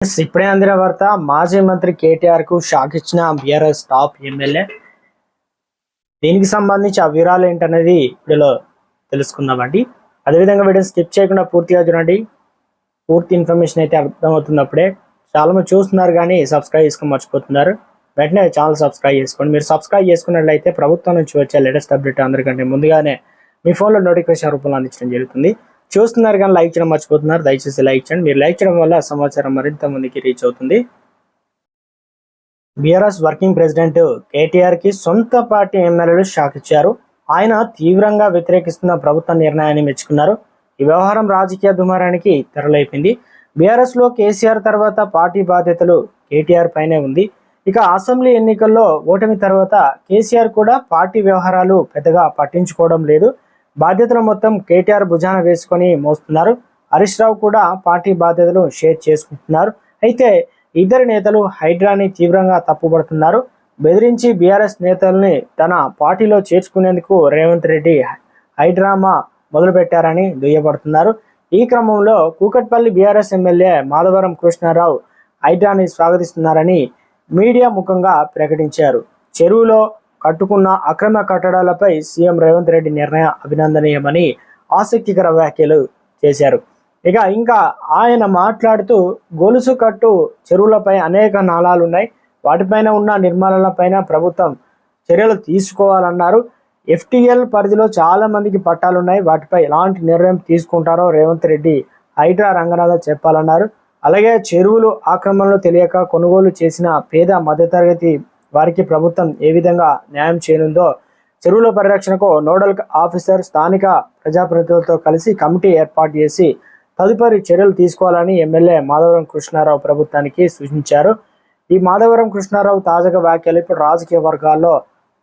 ఇప్పుడే అందిన వార్త మాజీ మంత్రి కేటీఆర్కు షాక్ ఇచ్చిన బీఆర్ఎస్ టాప్ ఎమ్మెల్యే. దీనికి సంబంధించి ఆ వివరాలు ఏంటనేది వీడియోలో తెలుసుకుందామండి. అదేవిధంగా వీడియో స్కిప్ చేయకుండా పూర్తిగా చూడండి. పూర్తి ఇన్ఫర్మేషన్ అయితే అర్థమవుతుంది అప్పుడే చాలా మంది చూస్తున్నారు కానీ సబ్స్క్రైబ్ చేసుకుని మర్చిపోతున్నారు. వెంటనే ఛానల్ సబ్స్క్రైబ్ చేసుకోండి. మీరు సబ్స్క్రైబ్ చేసుకున్నట్లయితే ప్రభుత్వం నుంచి వచ్చే లేటెస్ట్ అప్డేట్ అందరికంటే ముందుగానే మీ ఫోన్లో నోటిఫికేషన్ రూపంలో అందించడం జరుగుతుంది. చూస్తున్నారు కానీ లైక్ చేయడం మర్చిపోతున్నారు. దయచేసి లైక్ చేయండి. మీరు లైక్ చేయడం వల్ల సమాచారం మరింత మందికి రీచ్ అవుతుంది. బీఆర్ఎస్ వర్కింగ్ ప్రెసిడెంట్ కేటీఆర్కి సొంత పార్టీ ఎమ్మెల్యేలు షాక్ ఇచ్చారు. ఆయన తీవ్రంగా వ్యతిరేకిస్తున్న ప్రభుత్వ నిర్ణయాన్ని మెచ్చుకున్నారు. ఈ వ్యవహారం రాజకీయ దుమారానికి తెరలేపింది. బీఆర్ఎస్లో కేసీఆర్ తర్వాత పార్టీ బాధ్యతలు కేటీఆర్ పైనే ఉంది. ఇక అసెంబ్లీ ఎన్నికల్లో ఓటమి తర్వాత కేసీఆర్ కూడా పార్టీ వ్యవహారాలు పెద్దగా పట్టించుకోవడం లేదు. బాధ్యతలు మొత్తం కేటీఆర్ భుజాన వేసుకొని మోస్తున్నారు. హరీష్ రావు కూడా పార్టీ బాధ్యతలు షేర్ చేసుకుంటున్నారు. అయితే ఇద్దరు నేతలు హైడ్రాని తీవ్రంగా తప్పుపడుతున్నారు బెదిరించి బీఆర్ఎస్ నేతల్ని తన పార్టీలో చేర్చుకునేందుకు రేవంత్ రెడ్డి హైడ్రామా మొదలుపెట్టారని దుయ్యబడుతున్నారు. ఈ క్రమంలో కూకట్పల్లి బీఆర్ఎస్ ఎమ్మెల్యే మాధవరం కృష్ణారావు హైడ్రాని స్వాగతిస్తున్నారని మీడియా ముఖంగా ప్రకటించారు. చెరువులో కట్టుకున్న అక్రమ కట్టడాలపై సీఎం రేవంత్ రెడ్డి నిర్ణయం అభినందనీయమని ఆసక్తికర వ్యాఖ్యలు చేశారు. ఇక ఇంకా ఆయన మాట్లాడుతూ గొలుసు కట్టు చెరువులపై అనేక నాళాలున్నాయి వాటిపైన ఉన్న నిర్మాణాలపైన ప్రభుత్వం చర్యలు తీసుకోవాలన్నారు. ఎఫ్టీఎల్ పరిధిలో చాలా మందికి పట్టాలు ఉన్నాయి. వాటిపై ఎలాంటి నిర్ణయం తీసుకుంటారో రేవంత్ రెడ్డి హైడ్రా రంగనాథ చెప్పాలన్నారు. అలాగే చెరువులు ఆక్రమణలు తెలియక కొనుగోలు చేసిన పేద మధ్యతరగతి వారికి ప్రభుత్వం ఏ విధంగా న్యాయం చేయనుందో చెరువుల పరిరక్షణకు నోడల్ ఆఫీసర్ స్థానిక ప్రజాప్రతినిధులతో కలిసి కమిటీ ఏర్పాటు చేసి తదుపరి చర్యలు తీసుకోవాలని ఎమ్మెల్యే మాధవరం కృష్ణారావు ప్రభుత్వానికి సూచించారు. ఈ మాధవరం కృష్ణారావు తాజాగా వ్యాఖ్యలు ఇప్పుడు రాజకీయ వర్గాల్లో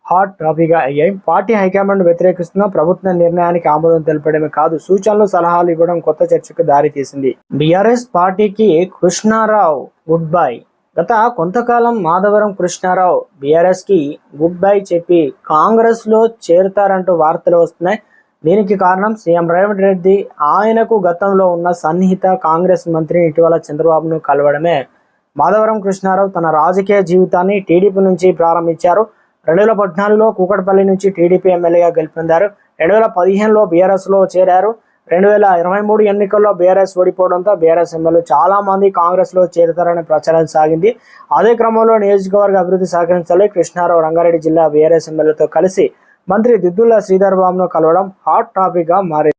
హాట్ టాపిక్గా అయ్యాయి. పార్టీ హైకమాండ్ వ్యతిరేకిస్తున్న ప్రభుత్వ నిర్ణయానికి ఆమోదం తెలపడమే కాదు సూచనలు సలహాలు ఇవ్వడం కొత్త చర్చకు దారితీసింది. బీఆర్ఎస్ పార్టీకి కృష్ణారావు గుడ్ బై. గత కొంతకాలం మాధవరం కృష్ణారావు బీఆర్ఎస్కి గుడ్ బై చెప్పి కాంగ్రెస్లో చేరుతారంటూ వార్తలు వస్తున్నాయి. దీనికి కారణం సీఎం రేవంత్ రెడ్డి. ఆయనకు గతంలో ఉన్న సన్నిహిత కాంగ్రెస్ మంత్రి ఇటీవల చంద్రబాబును కలవడమే. మాధవరం కృష్ణారావు తన రాజకీయ జీవితాన్ని టీడీపీ నుంచి ప్రారంభించారు. రెండు వేల పద్నాలుగులో కూకట్పల్లి నుంచి టీడీపీ ఎమ్మెల్యేగా గెలుపొందారు. రెండు వేల పదిహేనులో బీఆర్ఎస్లో చేరారు. రెండు వేల ఇరవై మూడు ఎన్నికల్లో బీఆర్ఎస్ ఓడిపోవడంతో బీఆర్ఎస్ ఎమ్మెల్యే చాలా మంది కాంగ్రెస్లో చేరుతారనే ప్రచారం సాగింది. అదే క్రమంలో నియోజకవర్గ అభివృద్ధి సహకరించాలి కృష్ణారావు రంగారెడ్డి జిల్లా బీఆర్ఎస్ ఎమ్మెల్యేతో కలిసి మంత్రి దిద్దుల శ్రీధర్ బాబును కలవడం హాట్ టాపిక్గా మారింది.